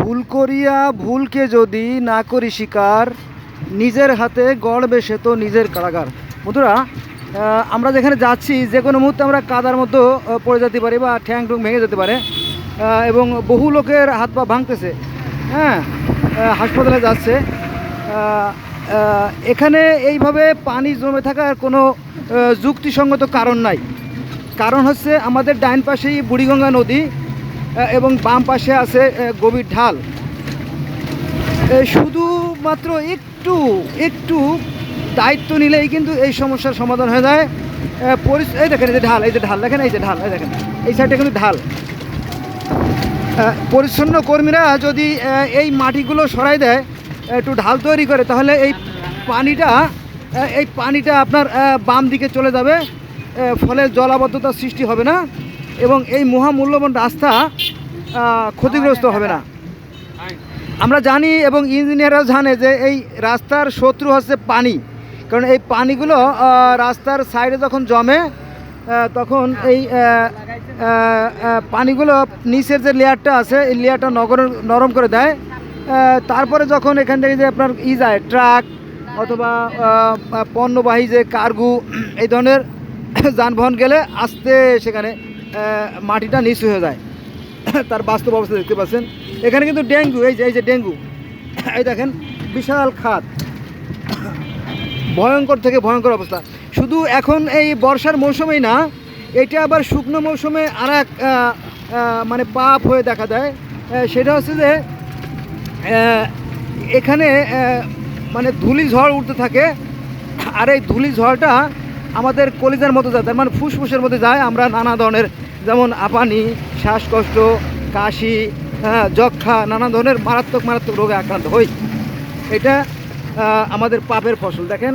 ভুল করিয়া ভুলকে যদি না করি শিকার, নিজের হাতে গড় বেসে তো নিজের কারাগার। বন্ধুরা আমরা যেখানে যাচ্ছি, যে কোনো মুহূর্তে আমরা কাদার মতো পড়ে যেতে পারি বা ঠ্যাং টুং ভেঙে যেতে পারে এবং বহু লোকের হাত পা ভাঙতেছে। হ্যাঁ হাসপাতালে যাচ্ছে। এখানে এইভাবে পানি জমে থাকার কোনো যুক্তিসঙ্গত কারণ নাই। কারণ হচ্ছে আমাদের ডাইন পাশেই বুড়িগঙ্গা নদী এবং বাম পাশে আছে গভীর ঢাল। শুধুমাত্র একটু একটু দায়িত্ব নিলেই কিন্তু এই সমস্যার সমাধান হয়ে যায়। এই দেখেন, এই যে ঢাল, এই যে ঢাল, দেখেন, এই যে ঢাল, এই দেখেন, এই সাইডটা কিন্তু ঢাল। পরিচ্ছন্ন কর্মীরা যদি এই মাটিগুলো সরাই দেয়, একটু ঢাল তৈরি করে, তাহলে এই পানিটা এই পানিটা আপনার বাম দিকে চলে যাবে। ফলে জলাবদ্ধতার সৃষ্টি হবে না এবং এই মহামূল্যবান রাস্তা ক্ষতিগ্রস্ত হবে না। আমরা জানি এবং ইঞ্জিনিয়াররাও জানে যে এই রাস্তার শত্রু হচ্ছে পানি। কারণ এই পানিগুলো রাস্তার সাইডে যখন জমে তখন এই পানিগুলো নিচের যে লেয়ারটা আছে, এই লেয়ারটা নগর, নরম করে দেয়। তারপরে যখন এখান থেকে যে আপনার ই যায়, ট্রাক অথবা পণ্যবাহী যে কার্গু, এই ধরনের যানবাহন গেলে আস্তে সেখানে মাটিটা নিচু হয়ে যায়। তার বাস্তব অবস্থা দেখতে পাচ্ছেন। এখানে কিন্তু ডেঙ্গু, এই যে এই যে ডেঙ্গু। এই দেখেন, বিশাল খাত। ভয়ঙ্কর থেকে ভয়ঙ্কর অবস্থা। শুধু এখন এই বর্ষার মৌসুমেই না, এটা আবার শুকনো মৌসুমে আর এক মানে পাপ হয়ে দেখা দেয়। সেটা হচ্ছে যে এখানে মানে ধুলি ঝড় উঠতে থাকে। আর এই ধুলি ঝড়টা আমাদের কলিজার মতো যায়, তার মানে ফুসফুসের মধ্যে যায়, আমরা নানা ধরনের, যেমন আপানি, শ্বাসকষ্ট, কাশি হ্যাঁ যক্ষা, নানা ধরনের মারাত্মক মারাত্মক রোগে আক্রান্ত হই। এটা আমাদের পাপের ফসল। দেখেন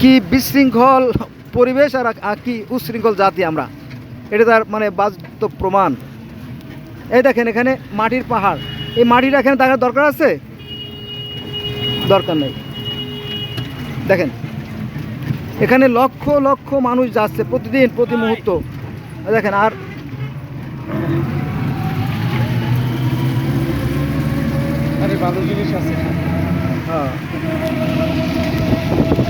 কি বিশৃঙ্খল পরিবেশ আর কি উশৃঙ্খল জাতি আমরা। এটা তার মানে বাস্তব প্রমাণ। এই দেখেন এখানে মাটির পাহাড়। এই মাটিটা এখানে দেখার দরকার আছে? দরকার নেই। দেখেন এখানে লক্ষ লক্ষ মানুষ যাচ্ছে প্রতিদিন প্রতি মুহূর্ত। দেখেন আর ভালো জিনিস আছে। হ্যাঁ।